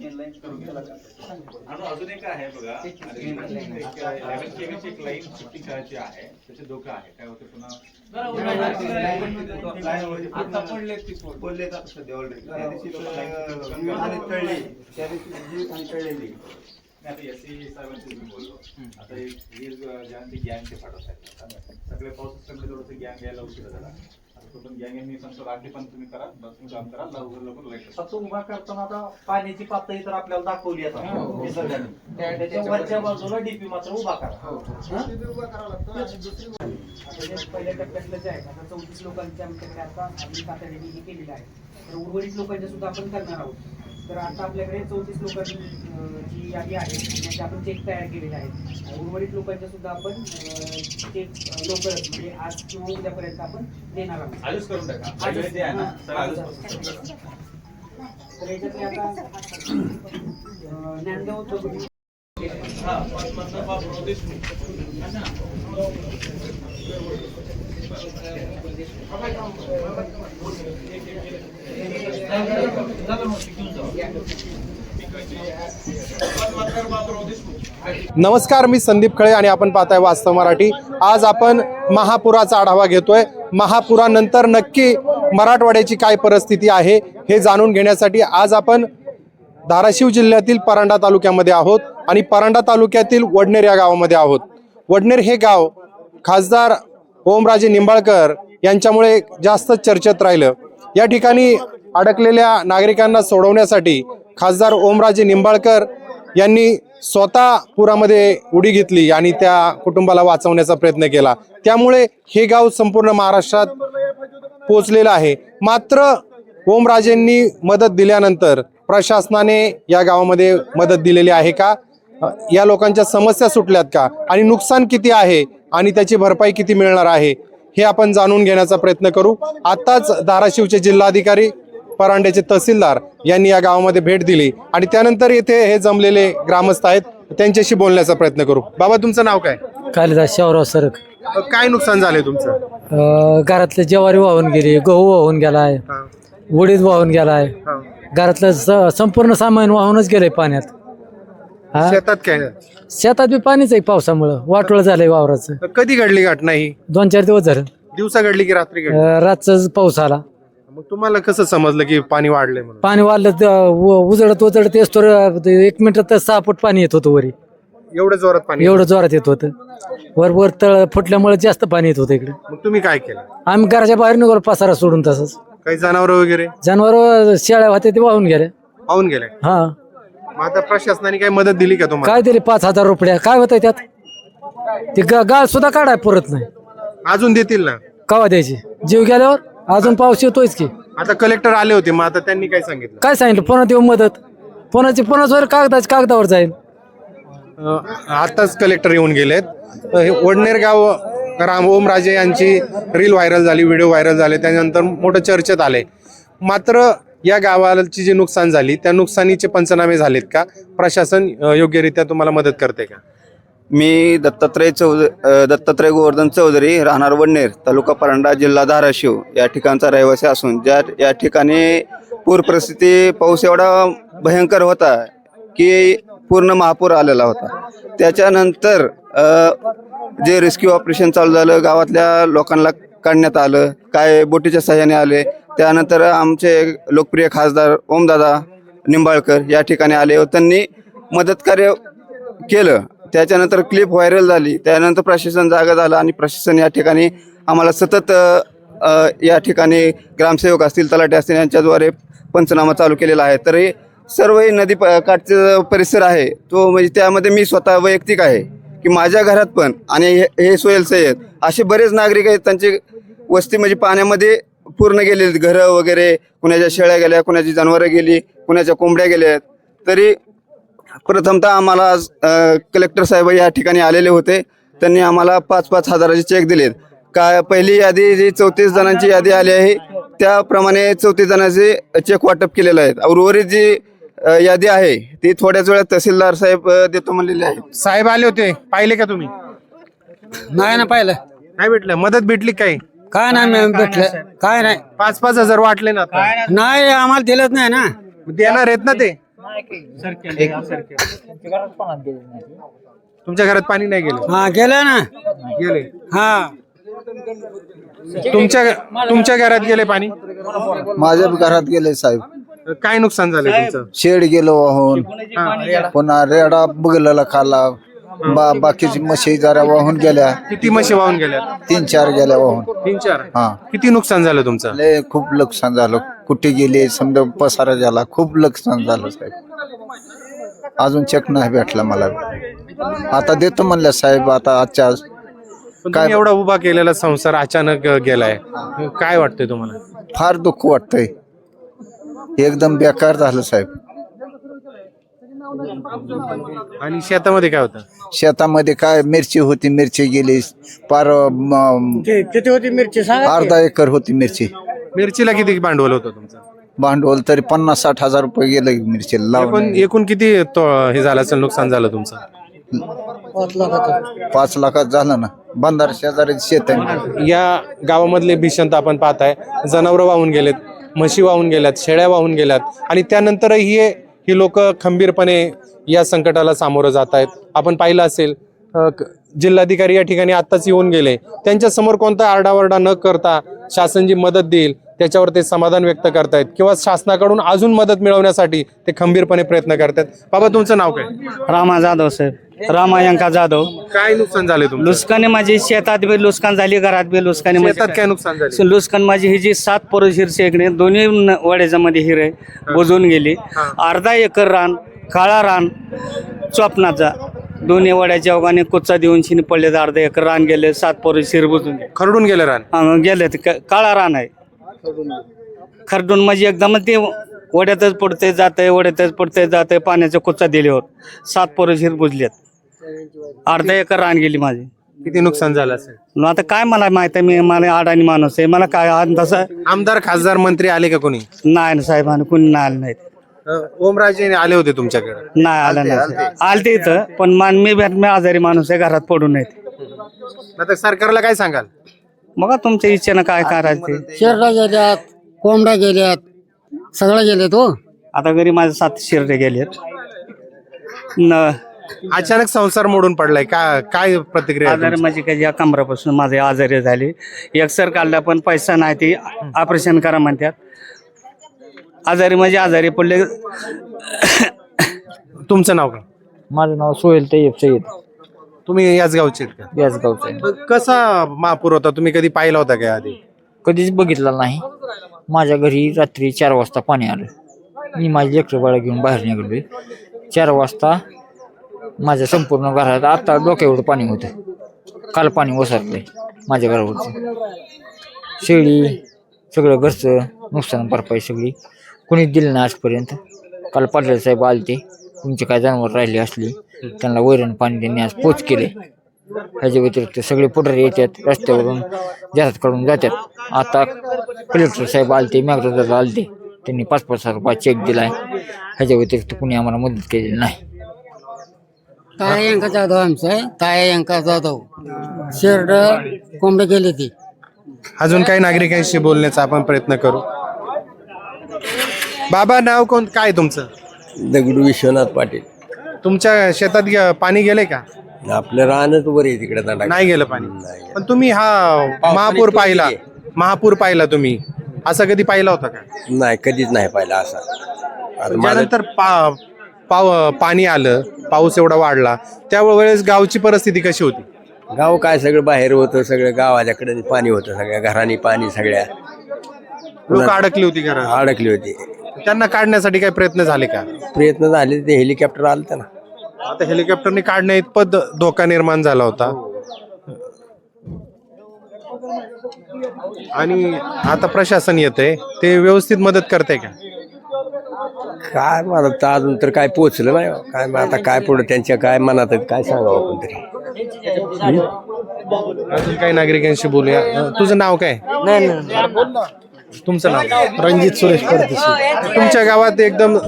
आणि अजून एक आहे बघा. इलेव्हन एक लाईन शिफ्टिंग करायची आहे. त्याचे धोका आहे. काय होते पुन्हा? आता पडले ती पोल. बोलले का सध्या ऑलरेडी त्या दिवशी तळली दिवशी तळलेली आता एस सी मी बोललो. आता वीर ज्यांचे आहेत सगळे पाऊस असल्यामुळे थोडंसं गँग यायला उशीर झाला. पण गँग मी सांगतो रात्री पण तुम्ही करा बस तुम्ही काम करा लवकर लवकर लाइट आता उभा करताना आता पाण्याची पातळी तर आपल्याला दाखवली आता. निसर्गाने. त्याच्या वरच्या बाजूला डीपी मात्र उभा करा. हा? आता जे पहिल्या टप्प्यातलं जे आहे आता चौतीस लोकांचे आमच्याकडे आता आम्ही तातडीने हे केलेलं आहे. तर उर्वरित लोकांचे सुद्धा आपण करणार आहोत. तर आता आपल्याकडे चौतीस लोकांची जी यादी आहे त्याचे आपण चेक तयार केलेले आहेत. उर्वरित लोकांचे सुद्धा आपण चेक लवकरच म्हणजे आज किंवा उद्यापर्यंत आपण देणार आहोत. आजच करून टाका. आजच. आहे ना. सर हा. आजच. तर याच्यातले आता ज्ञानदेव चौधरी नमस्कार मी संदीप खळे आणि आपण पाहताय वास्तव मराठी. आज आपण महापुराचा आढावा घेतोय. महापुरानंतर नक्की मराठवाड्याची काय परिस्थिती आहे हे जाणून घेण्यासाठी आज आपण धाराशिव जिल्ह्यातील परांडा तालुक्यामध्ये आहोत आणि परांडा तालुक्यातील वडनेर या गावामध्ये आहोत. वडनेर हे गाव खासदार ओमराजे निंबाळकर यांच्यामुळे जास्त चर्चेत राहिलं. या ठिकाणी अडकलेल्या नागरिकांना सोडवण्यासाठी खासदार ओमराजे निंबाळकर यांनी स्वतः पुरामध्ये उडी घेतली आणि त्या कुटुंबाला वाचवण्याचा प्रयत्न केला. त्यामुळे हे गाव संपूर्ण महाराष्ट्रात पोचलेलं आहे. मात्र ओमराजेंनी मदत दिल्यानंतर प्रशासनाने या गावामध्ये मदत दिलेली आहे का? या लोकांच्या समस्या सुटल्यात का? आणि नुकसान किती आहे? आणि त्याची भरपाई किती मिळणार आहे? हे आपण जाणून घेण्याचा प्रयत्न करू. आत्ताच धाराशिवचे जिल्हाधिकारी परांड्याचे तहसीलदार यांनी या गावामध्ये भेट दिली आणि त्यानंतर येथे हे जमलेले ग्रामस्थ आहेत त्यांच्याशी बोलण्याचा प्रयत्न करू. बाबा तुमचं नाव काय? कालिदास शावराव सरक. काय नुकसान झाले तुमचं? अं, घरातले ज्वारी वाहून गेली गहू वाहून गेलाय उडीद वाहून गेलाय. घरातलं स- संपूर्ण सामान वाहूनच गेलंय पाण्यात. हा? शेतात काय? शेतात बी पाणीच आहे पावसामुळं. वाटोळ झालंय वावराचं. कधी घडली घटना ही? दोन चार दिवस झालं. दिवसा घडली की रात्री घडली? अं, रातचं पाऊस आला. मग तुम्हाला कसं समजलं की पाणी वाढलंय म्हणून? पाणी वाढलं तर उ- उजळत उजळत येतो एक मिनिटात तर सहा फूट पाणी येत होतं वरी. एवढं जोरात पाणी एवढं जोरात येत होतं. वर वर तळ फुटल्यामुळे जास्त पाणी येत होतं इकडे. मग तुम्ही काय केलं? आम्ही घराच्या बाहेर निघालो पसारा सोडून तसंच. काही जनावर वगैरे? जनावर शेळ्या होत्या ते वाहून गेल्या. पाहून गेले. हा. मग आता प्रशासनाने काही मदत दिली का तुम्हाला? काय दिले? पाच हजार रुपये. काय होत त्यात? ते गा- गाळ सुद्धा काढाय पुरत नाही. अजून देतील ना? कवा द्यायची? जीव गेल्यावर? अजून पाऊस येतोयच की. आता कलेक्टर आले होते मग आता त्यांनी काय सांगितलं? काय सांगितलं? पुन्हा देऊ मदत. पुन्हाची पुन्हा कागदाच कागदावर जाईल. अं, आताच कलेक्टर येऊन गेलेत. अं, हे वडनेर गाव राम ओमराजे यांची रील व्हायरल झाली व्हिडिओ व्हायरल झाले त्यानंतर मोठं चर्चेत आले. मात्र या गावाची जी नुकसान झाली त्या नुकसानीचे पंचनामे झालेत का? प्रशासन अं, योग्यरित्या तुम्हाला मदत करते का? मी दत्तात्रय चौध दत्तात्रय गोवर्धन चौधरी राहणार वडनेर तालुका परांडा जिल्हा धाराशिव. या ठिकाणचा रहिवासी असून ज्या या ठिकाणी पूर परिस्थिती पाऊस एवढा भयंकर होता की पूर्ण महापूर आलेला होता. त्याच्यानंतर जे रेस्क्यू ऑपरेशन चालू झालं गावातल्या लोकांना काढण्यात आलं काय बोटीच्या सहाय्याने आले त्यानंतर आमचे लोकप्रिय खासदार ओमदादा निंबाळकर या ठिकाणी आले व त्यांनी मदतकार्य केलं. त्याच्यानंतर क्लिप व्हायरल झाली. त्यानंतर प्रशासन जागा झालं आणि प्रशासन या ठिकाणी आम्हाला सतत या ठिकाणी ग्रामसेवक असतील तलाटे असतील यांच्याद्वारे पंचनामा चालू केलेला आहे. तर हे सर्व हे नदी प- काठचा परिसर आहे. तो म्हणजे त्यामध्ये मी स्वतः वैयक्तिक आहे की माझ्या घरात पण आणि हे हे सोहेल असे बरेच नागरिक आहेत त्यांची वस्ती म्हणजे पाण्यामध्ये पूर्ण गेलेली घरं वगैरे कुणाच्या शेळ्या गेल्या कुणाची जनावरं गेली कुणाच्या कोंबड्या गेल्या तरी प्रथमतः आम्हाला अ, कलेक्टर साहेब या ठिकाणी आलेले होते. त्यांनी आम्हाला पाच पाच हजाराचे चेक दिलेत. का पहिली यादी जी चौतीस जणांची यादी आली आहे त्याप्रमाणे चौतीस जणांचे चेक वाटप केलेलं आहे. उर्वरित जी अ, यादी आहे ती थोड्याच वेळात तहसीलदार साहेब अ, देतो म्हणलेले आहे साहेब आले होते. पाहिले का तुम्ही? नाही ना पाहिलं. काय भेटलं. मदत भेटली काही? काय नाही भेटलं. काय नाही. पाच पाच हजार वाटले ना आता. नाही आम्हाला दिलंच नाही ना. देणार आहेत ना ते? तुमच्या घरात पाणी नाही गेलं. हा गेलं ना. गेले. हा. तुमच्या तुमच्या घरात गेले पाणी? माझ्या घरात गेले साहेब. काय नुकसान झालं तुमचं? शेड गेलो वाहून. पुन्हा रेडा बगलेला खाल्ला बा बाकीची म्हशी जरा वाहून गेल्या. किती म्हशी वाहून गेल्या? तीन चार गेल्या वाहून. तीन चार? हा. किती नुकसान झालं तुमचं? लय खूप नुकसान झालं. कुठे गेले? समजा पसारा झाला. खूप नुकसान झालं साहेब. अजून चेक नाही भेटला मला. आता देतो म्हणल्या साहेब आता आजच्या आज तुम्ही एवढा उभा केलेला संसार अचानक गेलाय. काय वाटतंय तुम्हाला? फार दुःख वाटतंय. एकदम बेकार झालं साहेब. आणि शेतामध्ये काय होतं? शेतामध्ये काय मिरची होती मिरची गेली. पार म, किती होती मिरची? सांगा अर्धा एकर होती मिरची. मिरचीला किती भांडवल होतं तुमचं? भांडवल तरी पन्नास साठ हजार रुपये गेलं मिरचीला एकूण लावून एकूण किती तो- हे झालं असेल नुकसान झालं तुमचं? पाच लाखात झालं ना. बंधार शेजारी शेत आहे. या गावामधले भीषणता आपण पाहताय. जनावरं वाहून गेलेत म्हशी वाहून गेल्यात शेळ्या वाहून गेल्यात आणि त्यानंतरही हे ही लोक खंबीरपणे या संकटाला सामोरं जात आहेत. आपण पाहिलं असेल अ, क- जिल्हाधिकारी या ठिकाणी आत्ताच येऊन गेले. त्यांच्यासमोर कोणता आरडाओरडा न करता शासन जी मदत देईल त्याच्यावर ते समाधान व्यक्त करतायत. किंवा शासनाकडून अजून मदत मिळवण्यासाठी ते खंबीरपणे प्रयत्न करतायत. बाबा तुमचं नाव काय? रामा जाधव साहेब रामायंका जाधव. काय नुकसान झालंय तुमचं? लुस्काने माझी शेतात बी लुस्कान झाली घरात बी लुस्काने माझी शेतात काय नुकसान झालं लुस्कान माझी ही जी सात पोरं हिरसे इकडे दोन्ही न- हिरे बुजून गेली. अर्धा एकर रान काळा रान चोपनाचा. दोन्ही वड्याच्या ओघाने कुच्चा देऊन शिनी पडले अर्धा एकर रान गेले सात पोरं शिर बुजून गेले. खरडून गेलं रान? हा, गेले ते क- काळा रान आहे. खरडून म्हणजे एकदम ते वड्यातच पडते जाते वड्यातच पडते जाते पाण्याचा कुच्चा दिल्यावर. सात पोरं शिर बुजल्यात अर्धा एकर रान गेली माझी. किती नुकसान झालं असेल? मग आता काय मला माहीत आहे मी मला अडाणी माणूस आहे. मला काय तसं आमदार खासदार मंत्री आले का कोणी? नाही ना साहेब आणि कुणी नाही आलं नाहीत. अ, ओमराजे आले होते तुमच्याकडे. नाही आलं नाही. आलते. इथं पण मान मी भेट मी आजारी माणूस आहे घरात पडून नाहीत आता सरकारला काय सांगाल? मग तुमच्या इच्छेनं काय करायचं शेरडा गेल्यात कोंबड्या गेल्यात सगळं गेले तो आता घरी माझे सात शिरडे गेलेत. न अचानक संसार मोडून पडलाय. का काय प्रतिक्रिया आहे आजारी तुमची? माझी काही या कमरापासून माझे आजारी झाले. एक्सर काढला पण पैसा नाही ते ऑपरेशन करा म्हणतात. आजारी म्हणजे आजारी पडले तुमचं नाव काय? माझं नाव सोहेल तय्यब सईद तुम्ही याच गावचे आहेत का? याच गावचं मग कसा महापूर होता? तुम्ही कधी पाहिला होता काय आधी? कधीच बघितलं नाही. माझ्या घरी रात्री चार वाजता पाणी आलं. मी माझी लेकरं बाळा घेऊन बाहेर निघालोय. चार वाजता माझ्या संपूर्ण घरात आता डोक्यावर पाणी होतं. काल पाणी ओसरलंय माझ्या घरावरचं. शेळी सगळं घरचं नुकसान भरपाई सगळी कोणीच दिलं नाही आजपर्यंत. काल पाटील साहेब आलते. तुमचे काय जनावर राहिली असली त्यांना वैरण पाणी त्यांनी आज पोच केले. ह्याच्या व्यतिरिक्त सगळे पुढारी येतात रस्त्यावरून जाहिरात काढून जातात. आता कलेक्टर साहेब आलते मॅग्रोदार आलते. त्यांनी पाच पाच हजार रुपये चेक दिलाय. ह्याच्या व्यतिरिक्त कुणी आम्हाला मदत केलेली नाही. ताया यांका जाधव आमचं आहे. ताया यांका जाधव. शेरड कोंबडे गेले ती. अजून काही नागरिकांशी बोलण्याचा आपण प्रयत्न करू. बाबा नाव कोण? काय तुमचं? दगडू विश्वनाथ पाटील. तुमच्या शेतात गे- पाणी गेले का? आपलं राहणंच वर आहे तिकडे नाही गेलं पाणी. पण तुम्ही हा महापूर पाहिला. महापूर पाहिला तुम्ही. असा कधी पाहिला होता का? नाही कधीच नाही पाहिला असा. आता माझं त्यानंतर पा पाव पाणी आलं पाऊस एवढा वाढला त्यावेळेस गावची परिस्थिती कशी होती? गाव काय सगळं बाहेर होतं सगळं गावाच्याकडे पाणी होतं सगळ्या घरानी पाणी सगळ्या. लोक अडकली होती घरात. अडकली होती. त्यांना काढण्यासाठी काही प्रयत्न झाले का? प्रयत्न झाले ते हेलिकॉप्टर आलं ना. आता हेलिकॉप्टरने काढण्या इतपत धोका निर्माण झाला होता. आणि आता प्रशासन येते ते व्यवस्थित मदत करते का? काय मला तर अजून तर काय पोचलं नाही काय मग आता काय पुढं त्यांच्या काय मनात आहे, काय सांगावं आपण तरी. अजून काही नागरिकांशी बोलूया. अं, तुझं नाव काय? तुमचं नाव? रणजित सुरेश परदेशी तुमच्या गावात एकदम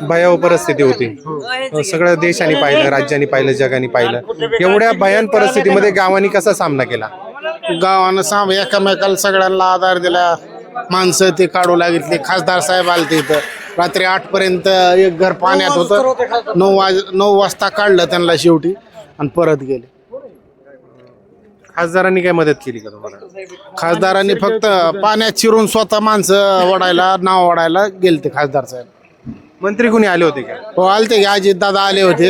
भयावह परिस्थिती होती. अं, सगळ्या देशाने पाहिलं राज्याने पाहिलं जगाने पाहिलं. एवढ्या भयान परिस्थितीमध्ये गावांनी कसा सामना केला? गावानं साम एकामेकाला सगळ्यांना आधार दिला. माणसं ते काढू लागितली खासदार साहेब आलते इथं. रात्री आठ पर्यंत एक घर पाण्यात होतं. नऊ वाज नऊ वाजता काढलं त्यांना शेवटी आणि परत गेले. खासदारांनी काय मदत केली का तुम्हाला? खासदारांनी फक्त पाण्यात शिरून स्वतः माणसं ओढायला नाव ओढायला गेलते खासदार साहेब. मंत्री कोणी आले होते का? हो आलते की अजित दादा आले होते.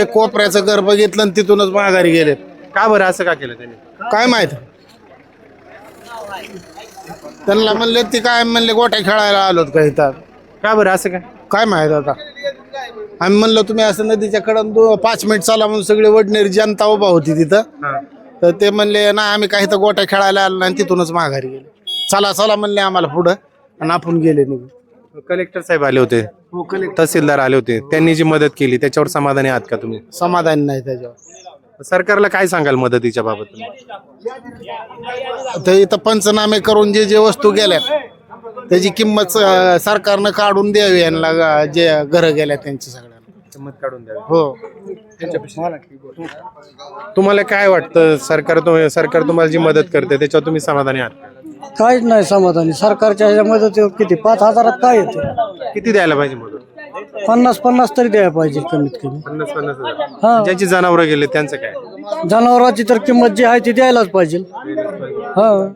एक कोपऱ्याचं घर बघितलं आणि तिथूनच माघारी गेले. का बरं असं का केलं त्यांनी? काय माहीत? त्यांना म्हणले ती काय म्हणले गोट्या खेळायला आलोत का इथं? का बरं असं काय काय माहीत आता? आम्ही म्हणलं तुम्ही असं नदीच्या कडं दो- पाच मिनिट चाला म्हणून सगळी वडनेरी जनता उभा होती तिथं. तर ते म्हणले नाही आम्ही काही तर गोट्या खेळायला आलो नाही आणि तिथूनच माघारी गेले. चला चला म्हणले आम्हाला पुढं. आणि आपण गेले निघून. कलेक्टर साहेब आले होते. तहसीलदार आले होते. त्यांनी जी मदत केली त्याच्यावर समाधानी आहात का तुम्ही? समाधान नाही त्याच्यावर. सरकारला काय सांगाल मदतीच्या बाबत? तुम्ही? तर इथं पंचनामे करून जे जे वस्तू गेल्यात त्याची किंमत अं, सरकारनं काढून द्यावी यांना ग- जे घरं गेल्या त्यांची किंमत काढून द्यावी. हो. तुम्हाला काय वाटतं? सरकार तुम- सरकार तुम्हाला जी मदत करते त्याच्यावर तुम्ही समाधानी आहात? काहीच नाही समाधानी. सरकारच्या ह्याच्या मदत किती? पाच हजारात काय येते? किती द्यायला पाहिजे मदत? पन्नास पन्नास तरी द्यायला पाहिजे कमीत कमी. पन्नास पन्नास हजार. हा. ज्यांची जनावरं गेले त्यांचं काय? जनावरांची तर किंमत जी आहे ती द्यायलाच पाहिजे. हा.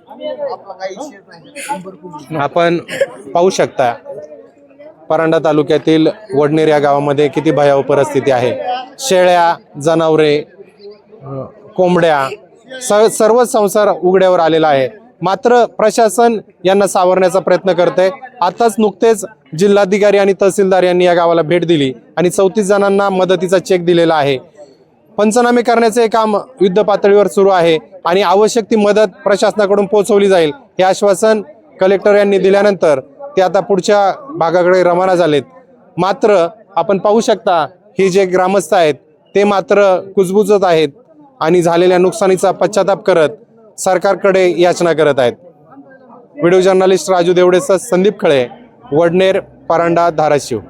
आपण पाहू शकता परांडा तालुक्यातील वडनेर या गावामध्ये किती भयावह परिस्थिती आहे? शेळ्या जनावरे कोंबड्या स सर्व संसार उघड्यावर आलेला आहे. मात्र प्रशासन यांना सावरण्याचा प्रयत्न करते आताच नुकतेच जिल्हाधिकारी आणि तहसीलदार यांनी या गावाला भेट दिली आणि चौतीस जणांना मदतीचा चेक दिलेला आहे. पंचनामे करण्याचे काम युद्ध पातळीवर सुरू आहे आणि आवश्यक ती मदत प्रशासनाकडून पोहोचवली जाईल. हे आश्वासन कलेक्टर यांनी दिल्यानंतर ते आता पुढच्या भागाकडे रवाना झालेत. मात्र आपण पाहू शकता हे जे ग्रामस्थ आहेत ते मात्र कुजबुजत आहेत आणि झालेल्या नुकसानीचा पश्चाताप करत सरकारकडे याचना करत आहेत. व्हिडिओ जर्नलिस्ट राजू देवडेसह संदीप खळे वडनेर परांडा धाराशिव.